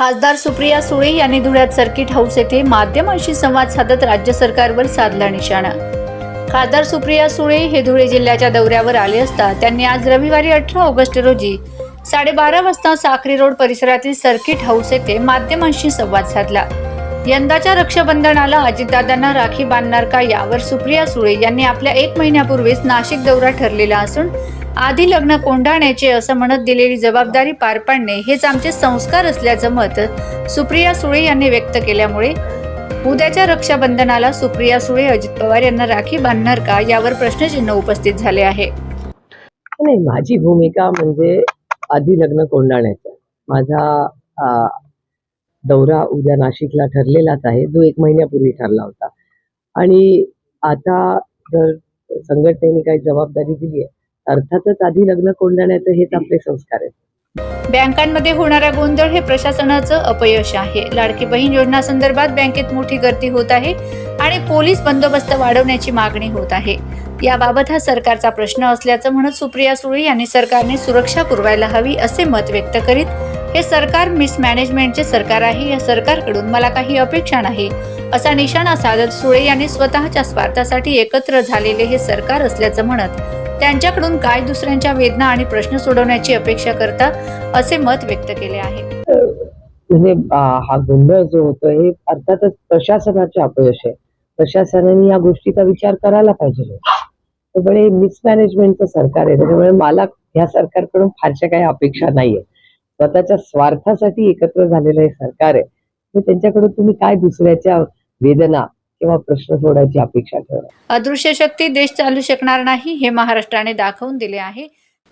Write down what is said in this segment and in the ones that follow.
खासदार सुप्रिया सुळे यांनी धुळ्यात सर्किट हाऊस येथे माध्यमांशी संवाद साधत राज्य सरकारवर साधला निशाणा. खासदार सुप्रिया सुळे हे धुळे जिल्ह्याच्या दौऱ्यावर आले असता त्यांनी आज रविवारी अठरा ऑगस्ट रोजी साडेबारा वाजता साखरी रोड परिसरातील सर्किट हाऊस येथे माध्यमांशी संवाद साधला. यंदाच्या रक्षाबंधनाला अजितदादांना राखी बांधणार का यावर सुप्रिया सुळे यांनी आपल्या एक महिन्यापूर्वीच नाशिक दौरा ठरलेला असून आधी लग्न कोंढाण्याचे असं म्हणत दिलेली जबाबदारी पार पाडणे हेच आमचे संस्कार असल्याचं मत सुप्रिया सुळे यांनी व्यक्त केल्यामुळे उद्याच्या रक्षाबंधनाला सुप्रिया सुळे अजित पवार यांना राखी बांधणार का यावर प्रश्नचिन्ह उपस्थित झाले आहे. नाही माझी भूमिका म्हणजे आधी लग्न कोंडाण्याचं माझा दौरा उद्या नाशिकला ठरलेलाच आहे. जो एक महिन्यापूर्वी ठरला होता. आणि आता जर संघटनेने काही जबाबदारी दिली आहे अर्थातच आधी लग्न कोंडाण्याचं हेच आपले संस्कार आहेत. बँकांमध्ये होणारा गोंधळ हे प्रशासनाचं अपयश आहे. लाडकी बहीण योजना संदर्भात बँकेत मोठी गर्दी होत आहे आणि पोलीस बंदोबस्त वाढवण्याची मागणी होत आहे. याबाबत हा सरकारचा प्रश्न असल्याचं म्हणत सुप्रिया सुळे यांनी सरकारने सुरक्षा पुरवायला हवी असे मत व्यक्त करीत हे सरकार मिसमॅनेजमेंटचे सरकार आहे या सरकारकडून मला काही अपेक्षा नाही. असा निशाणा साधत सुळे यांनी स्वतःच्या स्वार्थासाठी एकत्र झालेले हे सरकार असल्याचं म्हणत त्यांच्याकडून काय दुसऱ्यांच्या वेदना आणि प्रश्न सोडवण्याची अपेक्षा करता असे मत व्यक्त केले आहे. म्हणजे हा गोंधळ जो होतो हे अर्थातच प्रशासनाचे अपयश आहे. प्रशासनाने या गोष्टीचा विचार करायला पाहिजे. त्यामुळे मिसमॅनेजमेंटचं सरकार आहे. त्याच्यामुळे मला या सरकारकडून फारशा काही अपेक्षा नाहीये. स्वतःच्या स्वार्थासाठी एकत्र झालेलं हे सरकार आहे. तर त्यांच्याकडून तुम्ही काय दुसऱ्याच्या वेदना किंवा प्रश्न सोडायची अपेक्षा ठेवा अदृश्य शक्ती देश चालू शकणार नाही हे महाराष्ट्राने दाखवून दिले आहे.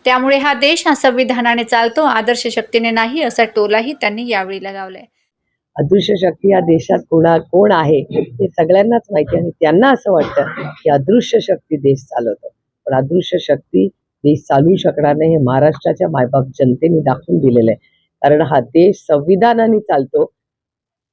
त्यामुळे हा देश हा संविधानाने चालतो आदर्श शक्तीने नाही असा टोलाही त्यांनी यावेळी लगावलाय. अदृश्य शक्ती या देशात कोणा कोण आहे हे सगळ्यांनाच माहिती आहे आणि त्यांना असं वाटतं की अदृश्य शक्ती देश चालवतो. पण अदृश्य शक्ती देश चालवू शकणार नाही हे महाराष्ट्राच्या मायबाप जनतेने दाखवून दिलेलं आहे. कारण हा देश संविधानाने चालतो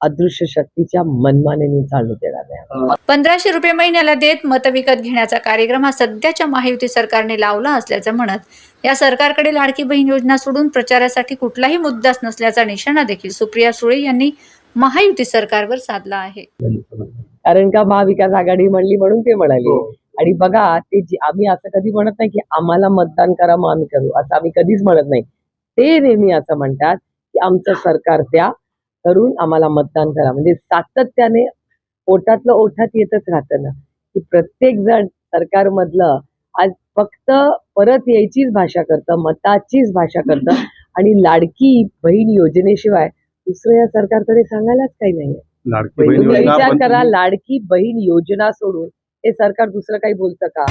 अदृश्य शक्तीच्या मनमानेने चालू देणार नाही. पंधराशे रुपये महिन्याला देत मत विकत घेण्याचा कार्यक्रम हा सध्याच्या महायुती सरकारने लावला असल्याचं म्हणत या सरकारकडे लाडकी बहीण योजना सोडून प्रचारासाठी कुठलाही मुद्दाच नसल्याचा निशाणा देखील सुप्रिया सुळे यांनी महायुती सरकारवर साधला आहे. कारण का महाविकास आघाडी म्हणली म्हणून ते म्हणाले? आणि बघा ते जे- आम्ही असं कधी म्हणत नाही की आम्हाला मतदान करा मग आम्ही करू. असं आम्ही कधीच म्हणत नाही. ते नेहमी असं म्हणतात की आमचं सरकार त्या करून आम्हाला मतदान करा. म्हणजे सातत्याने ओठातलं ओठात येतच राहतं ना. की प्रत्येक जण सरकारमधलं आज फक्त परत यायचीच भाषा करतं मताचीच भाषा करतं आणि लाडकी बहीण योजनेशिवाय दुसरं या सरकारकडे सांगायलाच काही नाहीये. योजना विचार करा लाडकी बहीण योजना सोडून हे सरकार दुसरं काही बोलतं का?